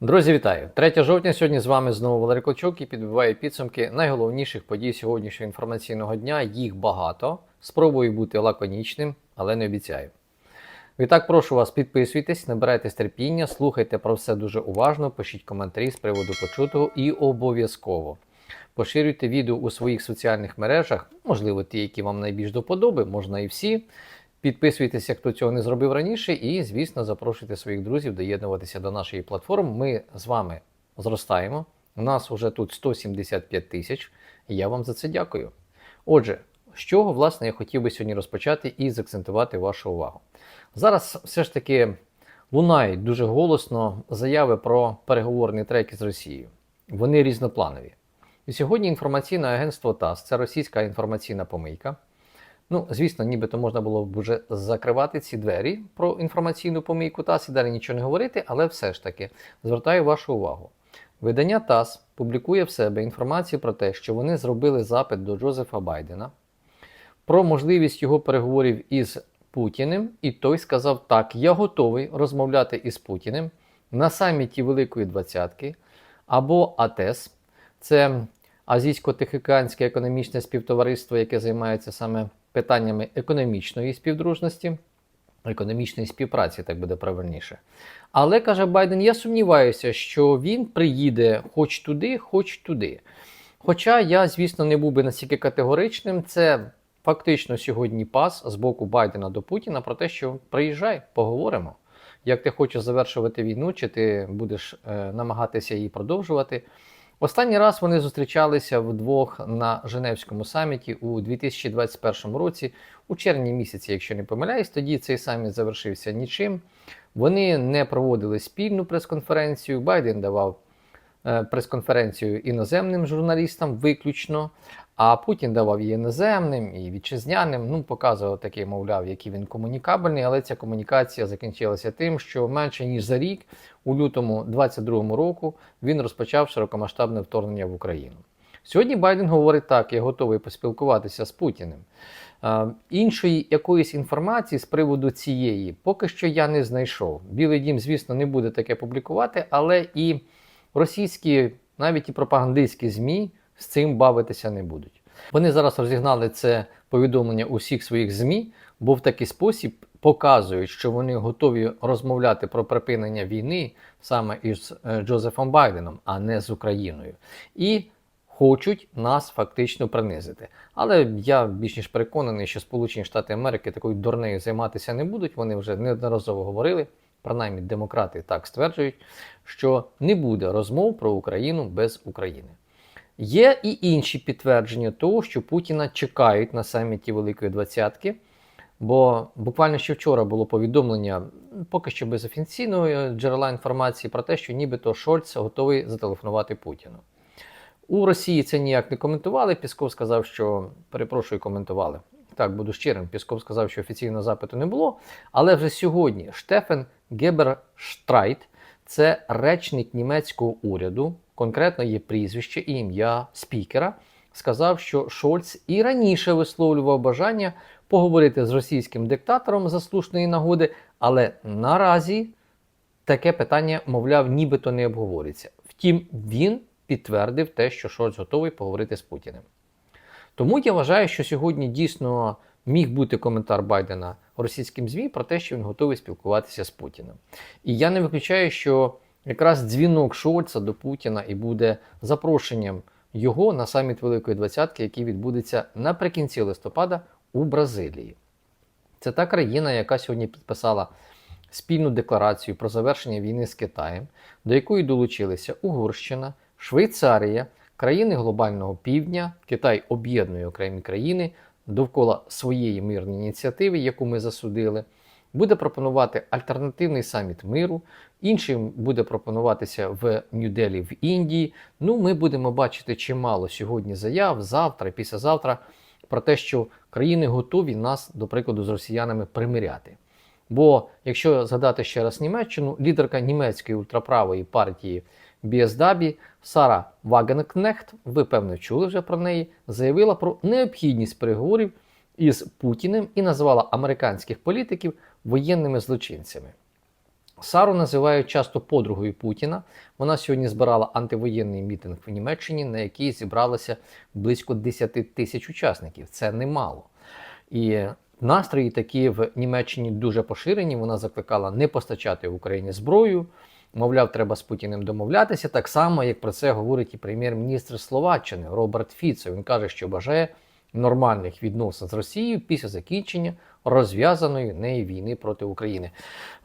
Друзі, вітаю! 3 жовтня сьогодні з вами знову Валерій Клочок і підбиваю підсумки найголовніших подій сьогоднішнього інформаційного дня. Їх багато. Спробую бути лаконічним, але не обіцяю. Відтак, прошу вас, підписуйтесь, набирайтесь терпіння, слухайте про все дуже уважно, пишіть коментарі з приводу почутого і обов'язково поширюйте відео у своїх соціальних мережах, можливо, ті, які вам найбільш до подоби, можна і всі. Підписуйтеся, хто цього не зробив раніше, і, звісно, запрошуйте своїх друзів доєднуватися до нашої платформи. Ми з вами зростаємо. У нас вже тут 175 тисяч, і я вам за це дякую. Отже, з чого, власне, я хотів би сьогодні розпочати і закцентувати вашу увагу. Зараз все ж таки лунають дуже голосно заяви про переговорні треки з Росією. Вони різнопланові. І сьогодні інформаційне агентство ТАСС, це російська інформаційна помийка. Ну, звісно, нібито можна було б вже закривати ці двері про інформаційну помийку ТАСС і далі нічого не говорити, але все ж таки звертаю вашу увагу. Видання ТАСС публікує в себе інформацію про те, що вони зробили запит до Джозефа Байдена про можливість його переговорів із Путіним, і той сказав: так, я готовий розмовляти із Путіним на саміті Великої Двадцятки або АТЕС. Це Азійсько-Тихоокеанське економічне співтовариство, яке займається саме питаннями економічної співдружності, економічної співпраці, так буде правильніше. Але каже Байден: я сумніваюся, що він приїде хоч туди, хоч туди. Хоча я, звісно, не був би настільки категоричним, це фактично сьогодні пас з боку Байдена до Путіна про те, що приїжджай, поговоримо. Як ти хочеш завершувати війну, чи ти будеш е, намагатися її продовжувати? Останній раз вони зустрічалися вдвох на Женевському саміті у 2021 році, у червні місяці, якщо не помиляюсь, тоді цей саміт завершився нічим. Вони не проводили спільну прес-конференцію. Байден давав е, прес-конференцію іноземним журналістам виключно. А Путін давав і іноземним, і вітчизняним. Ну, показував такий, мовляв, який він комунікабельний, але ця комунікація закінчилася тим, що менше ніж за рік, у лютому 22-му року, він розпочав широкомасштабне вторгнення в Україну. Сьогодні Байден говорить так: я готовий поспілкуватися з Путіним. Іншої якоїсь інформації з приводу цієї поки що я не знайшов. Білий дім, звісно, не буде таке публікувати, але і російські, навіть і пропагандистські ЗМІ з цим бавитися не будуть. Вони зараз розігнали це повідомлення усіх своїх ЗМІ, бо в такий спосіб показують, що вони готові розмовляти про припинення війни саме із е, Джозефом Байденом, а не з Україною. І хочуть нас фактично принизити. Але я більш ніж переконаний, що Сполучені Штати Америки такою дурнею займатися не будуть. Вони вже неодноразово говорили. Принаймні, демократи так стверджують, що не буде розмов про Україну без України. Є і інші підтвердження того, що Путіна чекають на саміті Великої Двадцятки. Бо буквально ще вчора було повідомлення, поки що без офіційного джерела інформації, про те, що нібито Шольц готовий зателефонувати Путіну. У Росії це ніяк не коментували. Пісков сказав, що перепрошую, коментували. Так, буду щирим. Пісков сказав, що офіційного запиту не було. Але вже сьогодні Штефен Геберштрайт, це речник німецького уряду, конкретно є прізвище і ім'я спікера, сказав, що Шольц і раніше висловлював бажання поговорити з російським диктатором за слушної нагоди, але наразі таке питання, мовляв, нібито не обговориться. Втім, він підтвердив те, що Шольц готовий поговорити з Путіним. Тому я вважаю, що сьогодні дійсно міг бути коментар Байдена російським ЗМІ про те, що він готовий спілкуватися з Путіним. І я не виключаю, що якраз дзвінок Шольца до Путіна і буде запрошенням його на саміт Великої Двадцятки, який відбудеться наприкінці листопада у Бразилії. Це та країна, яка сьогодні підписала спільну декларацію про завершення війни з Китаєм, до якої долучилися Угорщина, Швейцарія, країни глобального півдня, Китай об'єднує окремі країни довкола своєї мирної ініціативи, яку ми засудили. Буде пропонувати альтернативний саміт миру, іншим буде пропонуватися в Нью-Делі в Індії. Ну, ми будемо бачити чимало сьогодні заяв, завтра, післязавтра про те, що країни готові нас, до прикладу, з росіянами примиряти. Бо якщо згадати ще раз Німеччину, лідерка німецької ультраправої партії Бієздабі Сара Вагенкнехт, ви певно чули вже про неї, заявила про необхідність переговорів із Путіним і назвала американських політиків воєнними злочинцями. Сару називають часто подругою Путіна. Вона сьогодні збирала антивоєнний мітинг в Німеччині, на який зібралося близько 10 тисяч учасників. Це немало. І настрої такі в Німеччині дуже поширені. Вона закликала не постачати Україні зброю. Мовляв, треба з Путіним домовлятися, так само, як про це говорить і прем'єр-міністр Словаччини Роберт Фіцо. Він каже, що бажає нормальних відносин з Росією після закінчення розв'язаної неї війни проти України.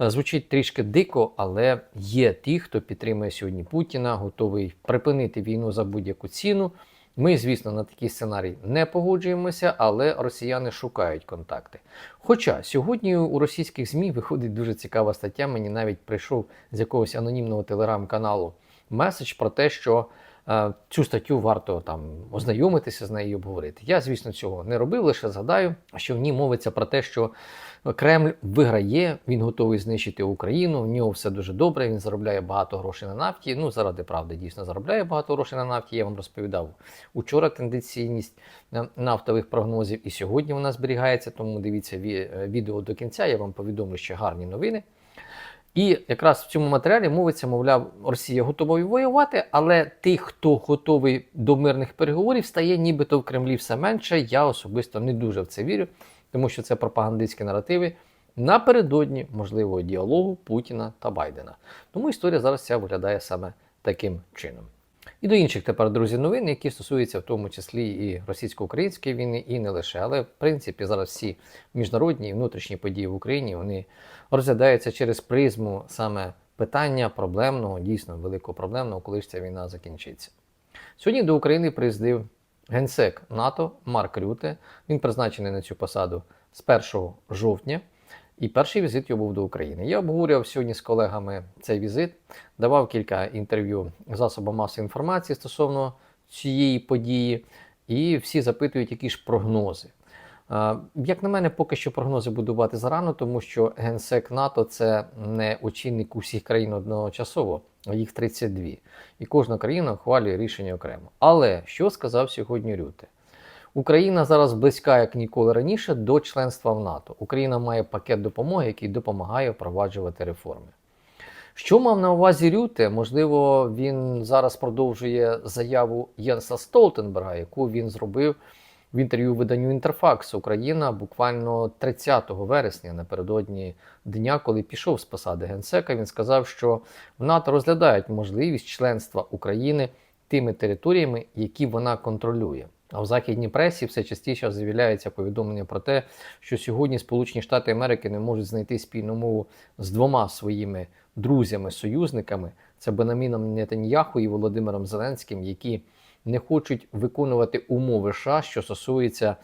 Е, Звучить трішки дико, але є ті, хто підтримує сьогодні Путіна, готовий припинити війну за будь-яку ціну. Ми, звісно, на такий сценарій не погоджуємося, але росіяни шукають контакти. Хоча сьогодні у російських ЗМІ виходить дуже цікава стаття. Мені навіть прийшов з якогось анонімного телеграм-каналу меседж про те, що цю статтю варто там ознайомитися з нею обговорити. Я, звісно, цього не робив, лише згадаю, що в ній мовиться про те, що Кремль виграє, він готовий знищити Україну. В нього все дуже добре. Він заробляє багато грошей на нафті. Ну, заради правди, дійсно заробляє багато грошей на нафті. Я вам розповідав учора тенденційність е, нафтових прогнозів, і сьогодні вона зберігається. Тому дивіться е, відео до кінця. Я вам повідомлю ще гарні новини. І якраз в цьому матеріалі мовиться, мовляв, Росія готова воювати, але тих, хто готовий до мирних переговорів, стає нібито в Кремлі все менше. Я особисто не дуже в це вірю, тому що це пропагандистські наративи напередодні можливого діалогу Путіна та Байдена. Тому історія зараз ця виглядає саме таким чином. І до інших тепер, друзі, новин, які стосуються в тому числі і російсько-української війни, і не лише. Але в принципі зараз всі міжнародні і внутрішні події в Україні вони розглядаються через призму саме питання проблемного, дійсно великого проблемного, коли ж ця війна закінчиться. Сьогодні до України приїздив генсек НАТО Марк Рюте. Він призначений на цю посаду з 1 жовтня. І перший візит його був до України. Я обговорював сьогодні з колегами цей візит, давав кілька інтерв'ю засобам масової інформації стосовно цієї події, і всі запитують, які ж прогнози. Як на мене, поки що прогнози будувати зарано, тому що генсек НАТО це не очільник усіх країн одночасово, а їх 32. І кожна країна ухвалює рішення окремо. Але що сказав сьогодні Рюте? Україна зараз близька як ніколи раніше до членства в НАТО. Україна має пакет допомоги, який допомагає впроваджувати реформи. Що мав на увазі Рюте? Можливо, він зараз продовжує заяву Єнса Столтенберга, яку він зробив в інтерв'ю виданню Інтерфакс Україна буквально 30 вересня, напередодні дня, коли пішов з посади генсека. Він сказав, що в НАТО розглядають можливість членства України тими територіями, які вона контролює. А в західній пресі все частіше з'являється повідомлення про те, що сьогодні Сполучені Штати Америки не можуть знайти спільну мову з двома своїми друзями-союзниками це Бенаміном Нетаньяху і Володимиром Зеленським, які не хочуть виконувати умови США, що стосується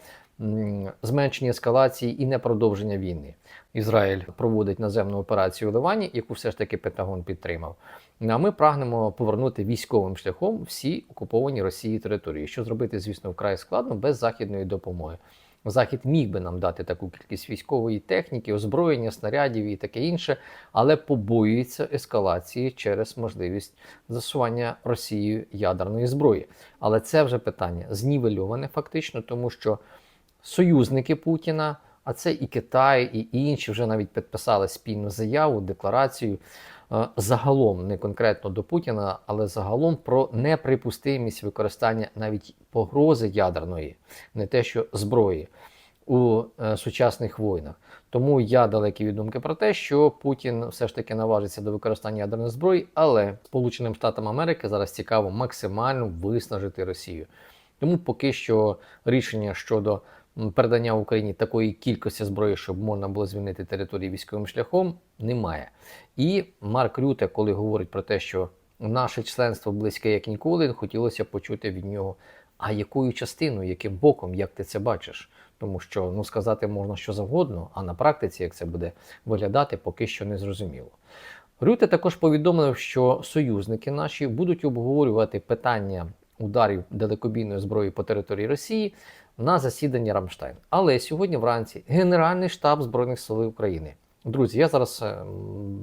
зменшення ескалації і непродовження війни. Ізраїль проводить наземну операцію у Ливані, яку все ж таки Пентагон підтримав. Ну, А ми прагнемо повернути військовим шляхом всі окуповані Росією території, що зробити, звісно, вкрай складно без західної допомоги. Захід міг би нам дати таку кількість військової техніки, озброєння, снарядів і таке інше, але побоюється ескалації через можливість засування Росією ядерної зброї. Але це вже питання знівельоване фактично, тому що союзники Путіна, а це і Китай, і інші вже навіть підписали спільну заяву, декларацію е, загалом, не конкретно до Путіна, але загалом про неприпустимість використання навіть погрози ядерної, не те, що зброї у е, сучасних воїнах. Тому я далекий від думки про те, що Путін все ж таки наважиться до використання ядерної зброї, але Сполученим Штатам Америки зараз цікаво максимально виснажити Росію. Тому поки що рішення щодо передання Україні такої кількості зброї, щоб можна було звільнити території військовим шляхом, немає. І Марк Рюте, коли говорить про те, що наше членство близьке як ніколи, хотілося почути від нього. А якою частиною, яким боком, як ти це бачиш? Тому що ну сказати можна що завгодно, а на практиці, як це буде виглядати, поки що не зрозуміло. Рюте також повідомив, що союзники наші будуть обговорювати питання ударів далекобійної зброї по території Росії на засіданні Рамштайн. Але сьогодні вранці Генеральний штаб Збройних сил України. Друзі, я зараз е,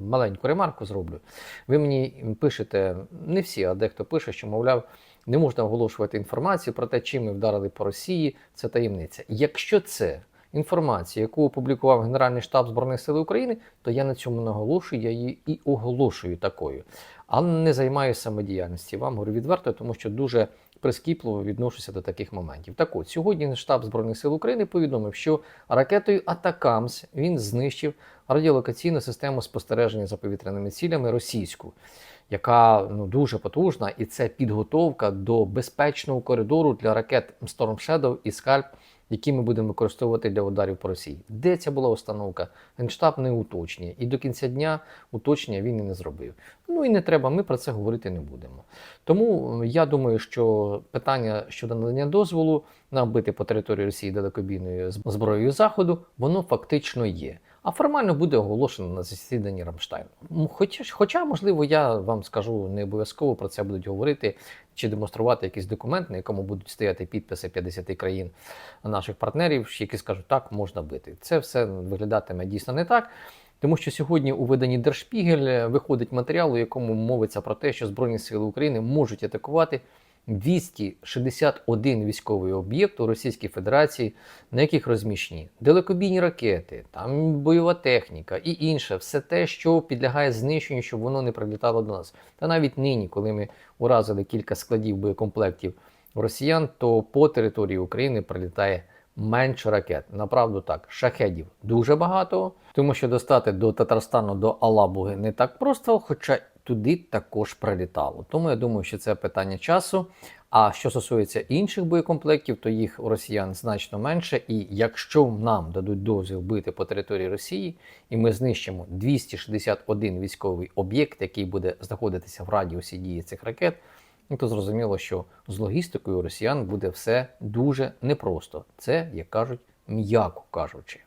маленьку ремарку зроблю. Ви мені пишете, не всі, а дехто пише, що, мовляв, не можна оголошувати інформацію про те, чим ми вдарили по Росії, це таємниця. Якщо це інформації, яку опублікував Генеральний штаб Збройних сил України, то я на цьому наголошую, я її і оголошую такою. Але не займаюся самодіяльністю. Вам говорю відверто, тому що дуже прискіпливо відношуся до таких моментів. Так от, сьогодні штаб Збройних сил України повідомив, що ракетою Атакамс він знищив радіолокаційну систему спостереження за повітряними цілями російську, яка ну дуже потужна, і це підготовка до безпечного коридору для ракет Storm Shadow і Scalp, які ми будемо використовувати для ударів по Росії. Де ця була установка? Генштаб не уточнює, і до кінця дня уточнення він і не зробив. Ну і не треба, ми про це говорити не будемо. Тому е, я думаю, що питання щодо надання дозволу на бити по території Росії далекобійною зброєю Заходу, воно фактично є. А формально буде оголошено на засіданні Рамштайну. Хоча, хоча, можливо, я вам скажу, не обов'язково про це будуть говорити чи демонструвати якийсь документ, на якому будуть стояти підписи 50 країн наших партнерів, які скажуть, так можна бити. Це все виглядатиме дійсно не так. Тому що сьогодні у виданні Держпігель виходить матеріал, у якому мовиться про те, що Збройні Сили України можуть атакувати 261 військовий об'єкт у Російській Федерації, на яких розміщені далекобійні ракети, там бойова техніка і інше, все те, що підлягає знищенню, щоб воно не прилітало до нас. Та навіть нині, коли ми уразили кілька складів боєкомплектів росіян, то по території України прилітає менше ракет. Направду так, шахедів дуже багато, тому що достати до Татарстану, до Алабуги не так просто, хоча туди також прилітало. Тому я думаю, що це питання часу. А що стосується інших боєкомплектів, то їх у росіян значно менше. І якщо нам дадуть дозвіл бити по території Росії, і ми знищимо 261 військовий об'єкт, який буде знаходитися в радіусі дії цих ракет, ну то зрозуміло, що з логістикою росіян буде все дуже непросто. Це, як кажуть, м'яко кажучи.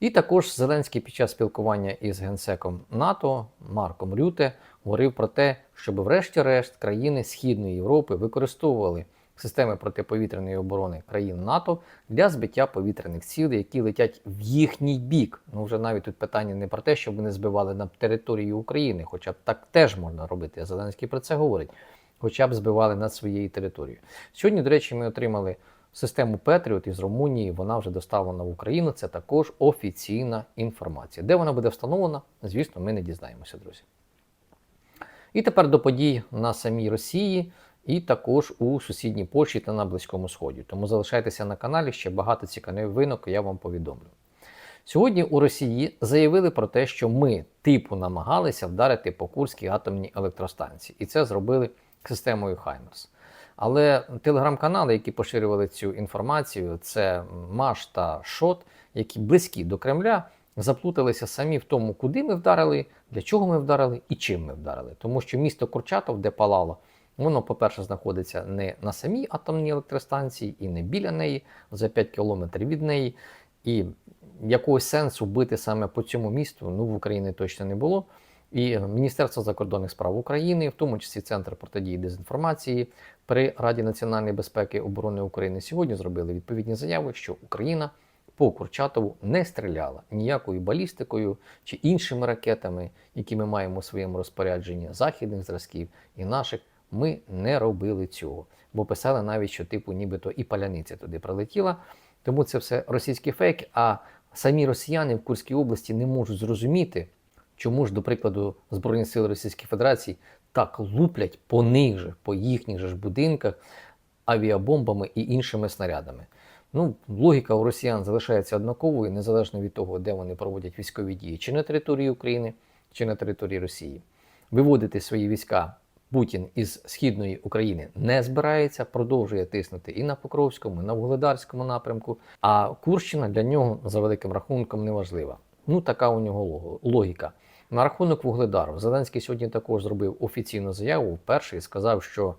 І також Зеленський під час спілкування із генсеком НАТО Марком Рюте говорив про те, щоб, врешті-решт, країни Східної Європи використовували системи протиповітряної оборони країн НАТО для збиття повітряних цілей, які летять в їхній бік. Ну вже навіть тут питання не про те, щоб вони збивали на території України, хоча б так теж можна робити. Зеленський про це говорить, хоча б збивали над своєю територією. Сьогодні, до речі, ми отримали. Систему Петріот із Румунії вона вже доставлена в Україну. Це також офіційна інформація. Де вона буде встановлена, звісно, ми не дізнаємося, друзі. І тепер до подій на самій Росії і також у сусідній Польщі та на Близькому Сході. Тому залишайтеся на каналі, ще багато цікавих винок, я вам повідомлю. Сьогодні у Росії заявили про те, що ми типу намагалися вдарити по Курській атомній електростанції, і це зробили системою Хаймерс. Але телеграм-канали, які поширювали цю інформацію, це Маш та Шот, які близькі до Кремля, заплуталися самі в тому, куди ми вдарили, для чого ми вдарили і чим ми вдарили. Тому що місто Курчатов, де палало, воно, по-перше, знаходиться не на самій атомній електростанції і не біля неї, за 5 кілометрів від неї. І якогось сенсу бити саме по цьому місту ну, в Україні точно не було. І Міністерство закордонних справ України, в тому числі Центр протидії дезінформації при Раді національної безпеки і оборони України сьогодні зробили відповідні заяви, що Україна по Курчатову не стріляла ніякою балістикою чи іншими ракетами, які ми маємо у своєму розпорядженні західних зразків і наших. Ми не робили цього, бо писали навіть, що типу нібито і паляниця туди прилетіла. Тому це все російський фейк. А самі росіяни в Курській області не можуть зрозуміти, чому ж, до прикладу, Збройні сили Російської Федерації так луплять по них же, по їхніх же ж будинках авіабомбами і іншими снарядами. Ну, логіка у росіян залишається однаковою, незалежно від того, де вони проводять військові дії, чи на території України, чи на території Росії. Виводити свої війська Путін із східної України не збирається, продовжує тиснути і на Покровському, і на Вугледарському напрямку. А Курщина для нього за великим рахунком не важлива. Ну, така у нього логіка. На рахунок Вугледару Зеленський сьогодні також зробив офіційну заяву вперше і сказав, що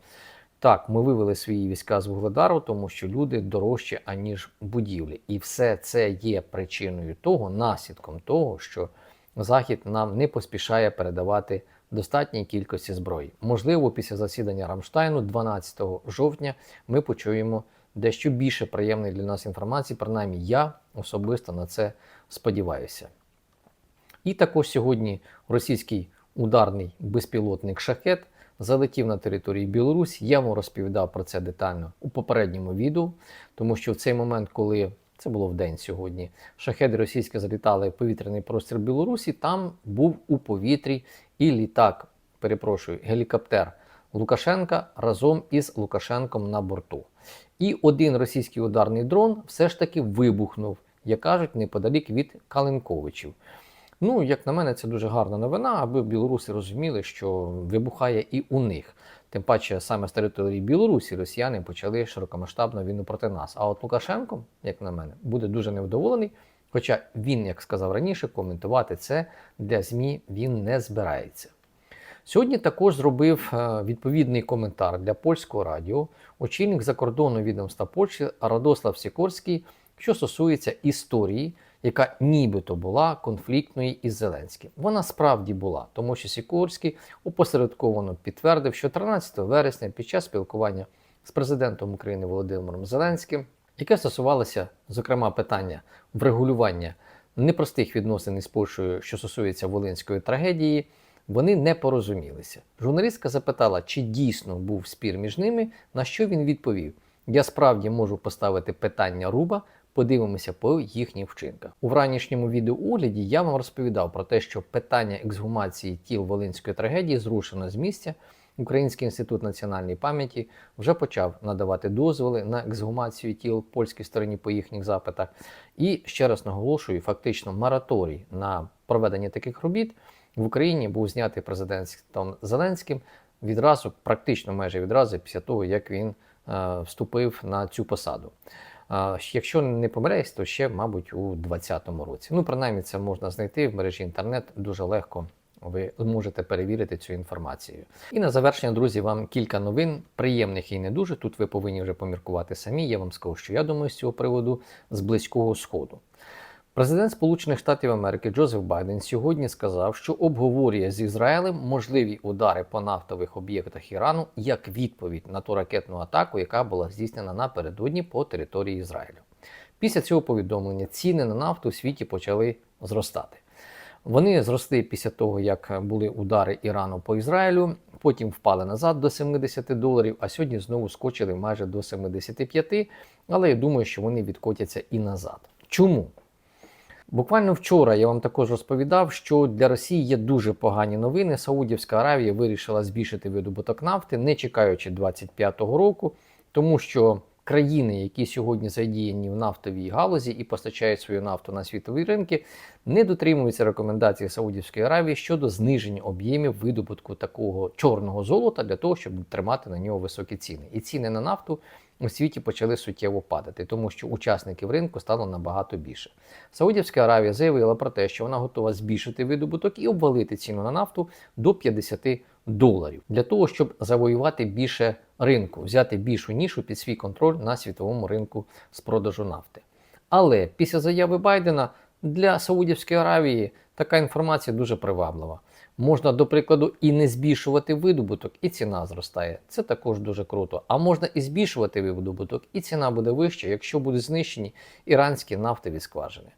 так, ми вивели свої війська з Вугледару, тому що люди дорожчі, аніж будівлі. І все це є причиною того, наслідком того, що Захід нам не поспішає передавати достатній кількості зброї. Можливо, після засідання Рамштайну, 12 жовтня, ми почуємо дещо більше приємної для нас інформації. Принаймні, я особисто на це сподіваюся. І також сьогодні російський ударний безпілотник шахет залетів на території Білорусі. Я вам розповідав про це детально у попередньому відео, тому що в цей момент, коли Це було в день сьогодні. Шахеди російські залітали в повітряний простір Білорусі. Там був у повітрі і літак, перепрошую, гелікоптер Лукашенка разом із Лукашенком на борту. І один російський ударний дрон все ж таки вибухнув, як кажуть, неподалік від Калинковичів. Ну, як на мене, це дуже гарна новина, аби білоруси розуміли, що вибухає і у них. Тим паче, саме з території Білорусі росіяни почали широкомасштабну війну проти нас. А от Лукашенко, як на мене, буде дуже невдоволений. Хоча він, як сказав раніше, коментувати це для ЗМІ він не збирається. Сьогодні також зробив е, відповідний коментар для польського радіо очільник закордонного відомства Польщі Радослав Сікорський, що стосується історії, яка нібито була конфліктною із Зеленським. Вона справді була, тому що Сікорський опосередковано підтвердив, що 13 вересня під час спілкування з президентом України Володимиром Зеленським, яке стосувалося, зокрема, питання врегулювання непростих відносин із Польщею, що стосується волинської трагедії, вони не порозумілися. Журналістка запитала, чи дійсно був спір між ними, на що він відповів: Я справді можу поставити питання руба. Подивимося по їхніх вчинках. У ранішньому відеоогляді я вам розповідав про те, що питання ексгумації тіл Волинської трагедії зрушено з місця. Український інститут національної пам'яті вже почав надавати дозволи на ексгумацію тіл польській стороні по їхніх запитах. І ще раз наголошую, фактично мораторій на проведення таких робіт в Україні був знятий президентом Зеленським відразу, практично майже відразу, після того як він е, вступив на цю посаду. Якщо не помиляюсь, то ще, мабуть, у 2020 році. Ну, принаймні, це можна знайти в мережі інтернет дуже легко. Ви можете перевірити цю інформацію. І на завершення, друзі, вам кілька новин, приємних і не дуже. Тут ви повинні вже поміркувати самі. Я вам скажу, що я думаю з цього приводу з близького сходу. Президент Сполучених Штатів Америки Джозеф Байден сьогодні сказав, що обговорює з Ізраїлем можливі удари по нафтових об'єктах Ірану як відповідь на ту ракетну атаку, яка була здійснена напередодні по території Ізраїлю. Після цього повідомлення ціни на нафту у світі почали зростати. Вони зросли після того, як були удари Ірану по Ізраїлю, потім впали назад до 70 доларів, а сьогодні знову скочили майже до 75, але я думаю, що вони відкотяться і назад. Чому? Буквально вчора я вам також розповідав, що для Росії є дуже погані новини. Саудівська Аравія вирішила збільшити видобуток нафти, не чекаючи 25-го року, тому що країни, які сьогодні задіяні в нафтовій галузі і постачають свою нафту на світові ринки, не дотримуються рекомендацій Саудівської Аравії щодо зниження об'ємів видобутку такого чорного золота для того, щоб тримати на нього високі ціни. І ціни на нафту у світі почали суттєво падати, тому що учасників ринку стало набагато більше. Саудівська Аравія заявила про те, що вона готова збільшити видобуток і обвалити ціну на нафту до 50 доларів для того, щоб завоювати більше ринку, взяти більшу нішу під свій контроль на світовому ринку з продажу нафти. Але після заяви Байдена для Саудівської Аравії така інформація дуже приваблива. Можна, до прикладу, і не збільшувати видобуток, і ціна зростає. Це також дуже круто. А можна і збільшувати видобуток, і ціна буде вища, якщо будуть знищені іранські нафтові скважини.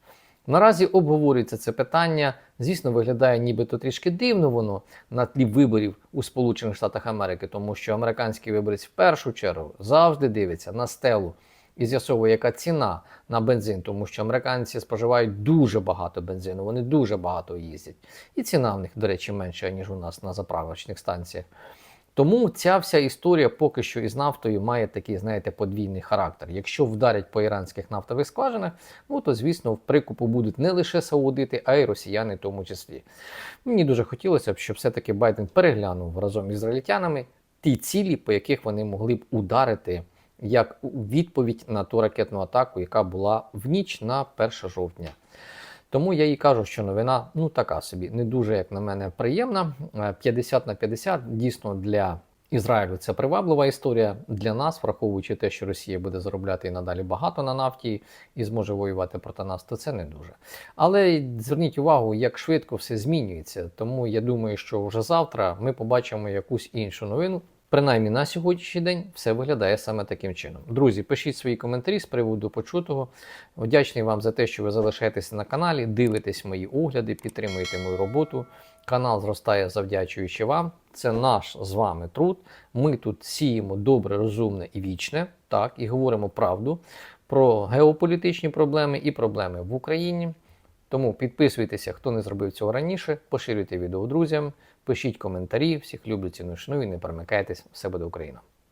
Наразі обговорюється це питання. Звісно, виглядає нібито трішки дивно воно на тлі виборів у Сполучених Штатах Америки, тому що американський виборець в першу чергу завжди дивиться на стелу і з'ясовує, яка ціна на бензин, тому що американці споживають дуже багато бензину, вони дуже багато їздять. І ціна в них, до речі, менша, ніж у нас на заправочних станціях. Тому ця вся історія поки що із нафтою має такий, знаєте, подвійний характер. Якщо вдарять по іранських нафтових скважинах, ну то звісно в прикупу будуть не лише саудити, а й росіяни в тому числі. Мені дуже хотілося б, щоб все-таки Байден переглянув разом із ізраїльтянами ті цілі, по яких вони могли б ударити як відповідь на ту ракетну атаку, яка була в ніч на 1 жовтня. Тому я і кажу, що новина ну така собі, не дуже, як на мене, приємна. 50 на 50 дійсно для Ізраїлю це приваблива історія. Для нас, враховуючи те, що Росія буде заробляти і надалі багато на нафті і зможе воювати проти нас, то це не дуже. Але зверніть увагу, як швидко все змінюється. Тому я думаю, що вже завтра ми побачимо якусь іншу новину. Принаймні на сьогоднішній день все виглядає саме таким чином. Друзі, пишіть свої коментарі з приводу почутого. Вдячний вам за те, що ви залишаєтеся на каналі, дивитесь мої огляди, підтримуєте мою роботу. Канал зростає завдячуючи вам. Це наш з вами труд. Ми тут сіємо добре, розумне і вічне, так, і говоримо правду про геополітичні проблеми і проблеми в Україні. Тому підписуйтеся, хто не зробив цього раніше, поширюйте відео друзям, пишіть коментарі, всіх люблю ціну шну і не перемикайтесь, все буде Україна.